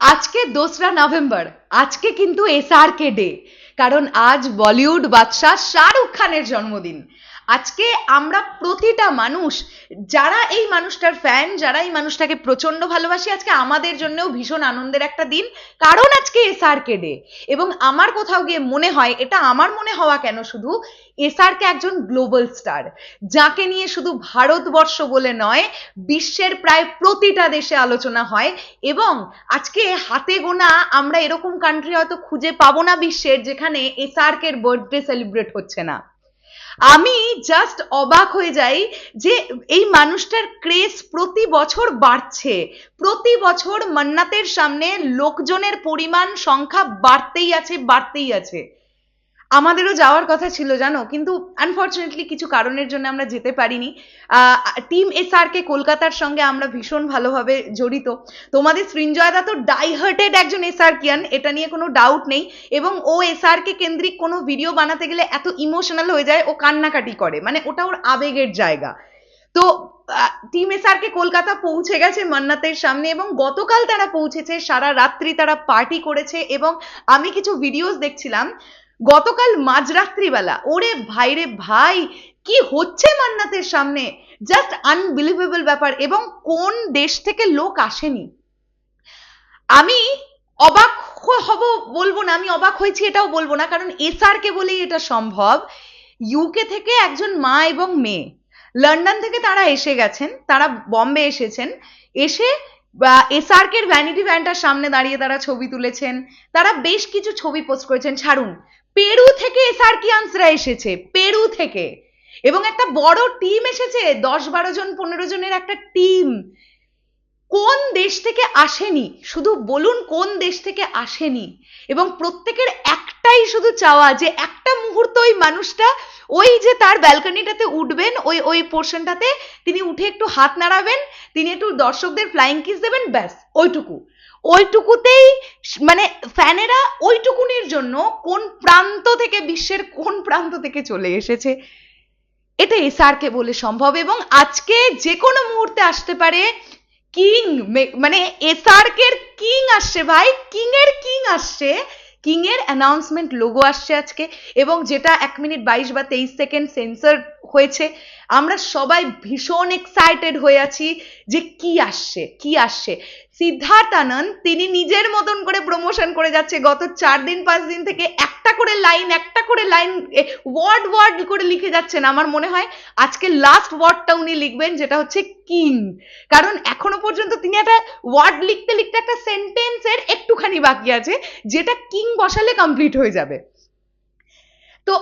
আজকে দোসরা নভেম্বর, আজকে কিন্তু এস আর কে ডে কারণ আজ বলিউড বাদশাহ শাহরুখ খানের জন্মদিন। আজকে আমরা প্রতিটা মানুষ, যারা এই মানুষটার ফ্যান যারা এই মানুষটাকে প্রচণ্ড ভালোবাসি, আজকে আমাদের জন্যও ভীষণ আনন্দের একটা দিন। কারণ আজকে এসআরকে ডে এবং আমার কোথাও গিয়ে মনে হয়, এটা আমার মনে হওয়া কেন শুধু এসআরকে একজন গ্লোবাল স্টার যাকে নিয়ে শুধু ভারতবর্ষ বলে নয়, বিশ্বের প্রায় প্রতিটা দেশে আলোচনা হয়। এবং আজকে হাতে গোনা আমরা এরকম কান্ট্রি হয়তো খুঁজে পাবো না বিশ্বের, যেখানে এসআরকের বার্থডে সেলিব্রেট হচ্ছে না। আমি জাস্ট অবাক হয়ে যাই যে এই মানুষটার ক্রেজ প্রতি বছর বাড়ছে। প্রতি বছর মান্নাতের সামনে লোকজনের পরিমাণ সংখ্যা বাড়তেই আছে বাড়তেই আছে। আমাদেরও যাওয়ার কথা ছিল, জানো? কিন্তু আনফর্চুনেটলি কিছু কারণের জন্য আমরা যেতে পারিনি। টিম এসআর কে কলকাতার সঙ্গে আমরা ভীষণ ভালোভাবে জড়িত। তোমাদের সৃঞ্জয়দা তো ডাইহার্টেড একজন এসআর কিয়ান এটা নিয়ে কোনো ডাউট নেই। এবং ও এসআর কে কেন্দ্রিক কোনো ভিডিও বানাতে গেলে এত ইমোশনাল হয়ে যায়, ও কান্নাকাটি করে। মানে ওটা ওর আবেগের জায়গা। তো টিম এসআর কে কলকাতা পৌঁছে গেছে মান্নাতের সামনে এবং গতকাল তারা পৌঁছেছে, সারা রাত্রি তারা পার্টি করেছে এবং আমি কিছু ভিডিওস দেখছিলাম। গতকাল মাঝরাত্রিবেলা, ওরে ভাই রে ভাই, কি হচ্ছে মান্নাতের সামনে? জাস্ট আনবিলিভেবল ব্যাপার, এবং কোন দেশ থেকে লোক আসেনি? আমি অবাক হব, বলব না, আমি অবাক হয়েছি এটাও বলব না, কারণ এসআর কে বলেই এটা সম্ভব। ইউকে থেকে একজন মা এবং মেয়ে, লন্ডন থেকে তারা এসে গেছেন, তারা বম্বে এসেছেন, এসে এসআরকের ভ্যানিটি ভ্যানটার সামনে দাঁড়িয়ে তারা ছবি তুলেছেন, তারা বেশ কিছু ছবি পোস্ট করেছেন। ছাড়ুন পেরু থেকে এসআরকিয়ান্সরা এসেছে, পেরু থেকে। এবং একটা বড় টিম এসেছে, দশ বারো জন, পনেরো জনের একটা টিম কোন দেশ থেকে আসেনি? শুধু বলুন কোন দেশ থেকে আসেনি। এবং প্রত্যেকের একটাই শুধু চাওয়া যে একটা মুহূর্ত ওই মানুষটা ওই যে তার ব্যালকনিটাতে উঠবেন, ওই ওই পোর্শনটাতে তিনি উঠে একটু হাত নাড়াবেন, তিনি একটু দর্শকদের ফ্লাইং কিস দেবেন, ব্যাস, ওইটুকু। ওইটুকুতেই মানে ফ্যানেরা ওইটুকুনির জন্য কোন প্রান্ত থেকে বিশ্বের কোন প্রান্ত থেকে চলে এসেছে। এটা এসআরকে বলে সম্ভব এবং আজকে যে কোনো মুহূর্তে আসতে পারে কিং মানে এসআরকের কিং আসছে ভাই কিং এর কিং আসছে কিং এর অ্যানাউন্সমেন্ট লোগো আসছে আজকে এবং যেটা এক মিনিট বাইশ বা তেইশ সেকেন্ড সেন্সার হয়েছে, আমরা সবাই ভীষণ এক্সাইটেড হয়ে আছি যে কি আসছে কি আসছে। সিদ্ধার্থ আনন্দ, তিনি নিজের মতন করে প্রমোশন করে যাচ্ছে। গত চার দিন, পাঁচ দিন থেকে একটা করে লাইন একটা করে লাইন ওয়ার্ড ওয়ার্ড করে লিখে যাচ্ছেন। আমার মনে হয় আজকে লাস্ট ওয়ার্ডটা উনি লিখবেন, যেটা হচ্ছে কিং কারণ এখনও পর্যন্ত ওয়ার্ড লিখতে লিখতে একটা সেন্টেন্সের একটুখানি বাকি আছে, যেটা কিং বসালে কমপ্লিট হয়ে যাবে। তো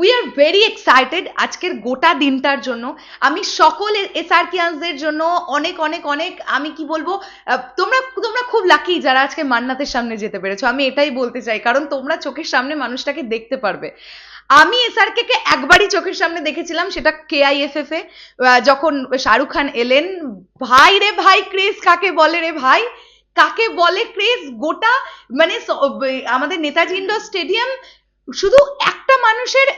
উই আর ভেরি এক্সাইটেড আজকের গোটা দিনটার জন্য। আমি সকল এসআরকিয়ানসদের জন্য অনেক অনেক অনেক, আমি কি বলব তোমরা তোমরা খুব লাকি যারা আজকে মান্নাতের সামনে যেতে পেরেছ। আমি এটাই বলতে চাই, কারণ তোমরা চোখের সামনে মানুষটাকে দেখতে পারবে। আমি এসআরকে কে একবারই চোখের সামনে দেখেছিলাম, সেটা কেআইএফএফ এ। যখন শাহরুখ খান এলেন, ভাই রে ভাই, ক্রেজ কাকে বলে রে ভাই? কাকে বলে ক্রেজ? গোটা মানে আমাদের নেতাজি ইন্ডোর স্টেডিয়াম শুধু একটা মানুষের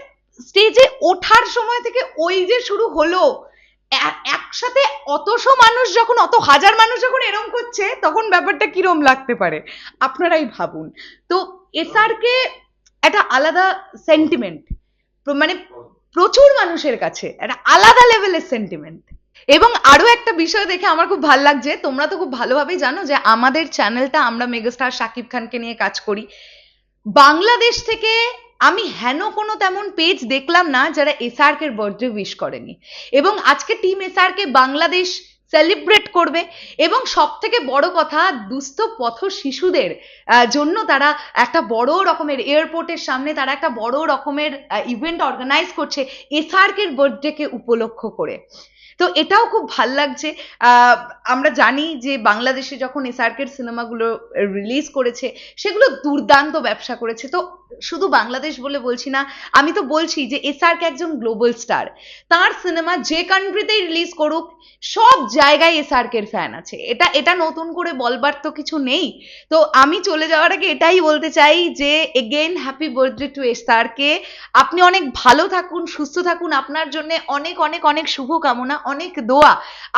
স্টেজে ওঠার সময় থেকে ওই যে শুরু হলো। একসাথে অতশো মানুষ যখন, অত হাজার মানুষ যখন এরম করছে, তখন ব্যাপারটা কিরম লাগতে পারে? আপনারাই ভাবুন। তো এসআরকে একটা আলাদা সেন্টিমেন্ট মানে প্রচুর মানুষের কাছে একটা আলাদা লেভেলের সেন্টিমেন্ট এবং আরও একটা বিষয় দেখে আমার খুব ভালো লাগছে, তোমরা তো খুব ভালোভাবেই জানো যে আমাদের চ্যানেলটা আমরা মেগাস্টার শাকিব খানকে নিয়ে কাজ করি। বাংলাদেশ থেকে আমি হেন কোনো তেমন পেজ দেখলাম না যারা এসআরকে বার্থডে উইশ করেনি। এবং আজকে টিম এসআরকে বাংলাদেশ সেলিব্রেট করবে। এবং সব থেকে বড় কথা, দুস্থ পথ শিশুদের জন্য তারা একটা বড় রকমের এয়ারপোর্টের সামনে তারা একটা বড় রকমের ইভেন্ট অর্গানাইজ করছে এসআরকের বার্থডেকে উপলক্ষ করে। তো এটাও খুব ভালো লাগছে। আমরা জানি যে বাংলাদেশে যখন এসআরকের সিনেমাগুলো রিলিজ করেছে, সেগুলো দুর্দান্ত ব্যবসা করেছে। তো শুধু বাংলাদেশ বলে বলছি না, আমি তো বলছি যে এসআরকে একজন গ্লোবাল স্টার তার সিনেমা যে কান্ট্রিতেই রিলিজ করুক, সব জায়গায় এসআরকের ফ্যান আছে। এটা এটা নতুন করে বলবার তো কিছু নেই। তো আমি চলে যাওয়ার আগে এটাই বলতে চাই যে again happy birthday to SRK আপনি অনেক ভালো থাকুন, সুস্থ থাকুন। আপনার জন্য অনেক অনেক অনেক শুভকামনা, অনেক দোয়া।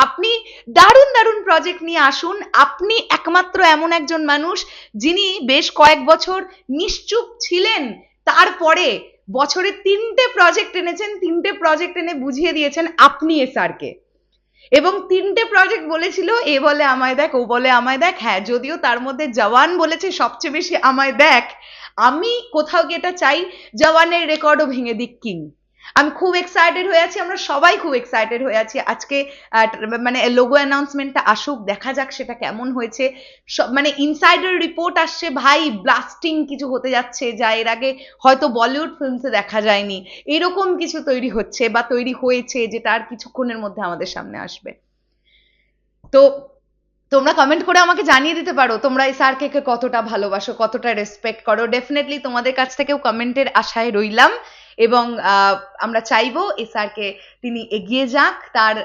আপনি দারুণ দারুণ প্রজেক্ট নিয়ে আসুন। আপনি একমাত্র এমন একজন মানুষ যিনি বেশ কয়েক বছর নিশ্চুপ ছিলেন তারপরে বছরে তিনটে প্রজেক্ট এনেছেন, তিনটে প্রজেক্ট এনে বুঝিয়ে দিয়েছেন আপনি এসআরকে এবং তিনটে প্রজেক্ট বলেছিল, এ বলে আমায় দেখ, ও বলে আমায় দেখ হ্যাঁ যদিও তার মধ্যে জওয়ান বলেছে, সবচেয়ে বেশি আমায় দেখ, আমি কোথাও গিয়ে এটা চাই, জওয়ানের রেকর্ডও ভেঙে দিক, কিং। আমি খুব এক্সাইটেড হয়ে আছি, আমরা সবাই খুব এক্সাইটেড হয়ে আছি। আজকে মানে লোগো অ্যানাউন্সমেন্টটা আসুক, দেখা যাক সেটা কেমন হয়েছে। মানে ইনসাইডার রিপোর্ট আসছে, ভাই ব্লাস্টিং কিছু হতে যাচ্ছে, যা এর আগে হয়তো বলিউড ফিল্মসে দেখা যায়নি। এরকম কিছু তৈরি হচ্ছে বা তৈরি হয়েছে, যেটা আর কিছুক্ষণের মধ্যে আমাদের সামনে আসবে। তো, তোমরা কমেন্ট করে আমাকে জানিয়ে দিতে পারো, তোমরা এই স্যারকে কতটা ভালোবাসো, কতটা রেসপেক্ট করো। ডেফিনেটলি তোমাদের কাছ থেকেও কমেন্টের আশায় রইলাম। এবং আমরা চাইব এই স্যারকে তিনি এগিয়ে যাক, তার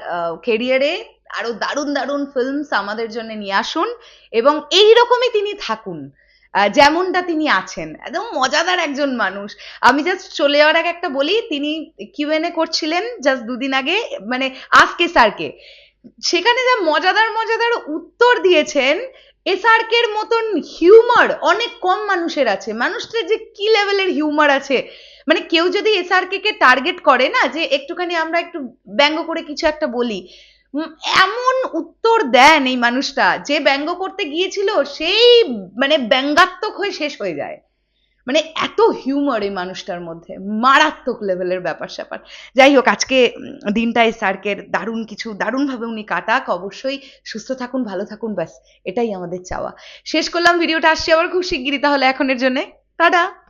কেরিয়ারে আরও দারুণ দারুণ ফিল্মস আমাদের জন্য নিয়ে আসুন এবং এই রকমই তিনি থাকুন যেমনটা তিনি আছেন। একদম মজাদার একজন মানুষ। আমি জাস্ট চলে যাওয়ার আগে একটা বলি, তিনি কিউএনএ করছিলেন জাস্ট দুদিন আগে মানে আজকে স্যারকে সেখানে যা মজাদার মজাদার উত্তর দিয়েছেন এসআরকের মতন হিউমার অনেক কম মানুষের আছে। মানুষটার যে কি লেভেলের হিউমার আছে মানে কেউ যদি এসআরকে কে টার্গেট করে না, যে একটুখানি আমরা একটু ব্যঙ্গ করে কিছু একটা বলি এমন উত্তর দেন এই মানুষটা, যে ব্যঙ্গ করতে গিয়েছিল সেই মানে ব্যঙ্গাত্মক হয়ে শেষ হয়ে যায়। মানে এত হিউমার এই মানুষটার মধ্যে, মারাত্মক লেভেলের ব্যাপার স্যাপার। যাই হোক, আজকে দিনটা এই স্যারকের দারুণ কিছু, দারুণভাবে উনি কাটাক, অবশ্যই সুস্থ থাকুন, ভালো থাকুন, ব্যাস, এটাই আমাদের চাওয়া। শেষ করলাম, ভিডিওটা আসছি আবার খুব শিগগিরই, তাহলে এখনের জন্যে, টাটা!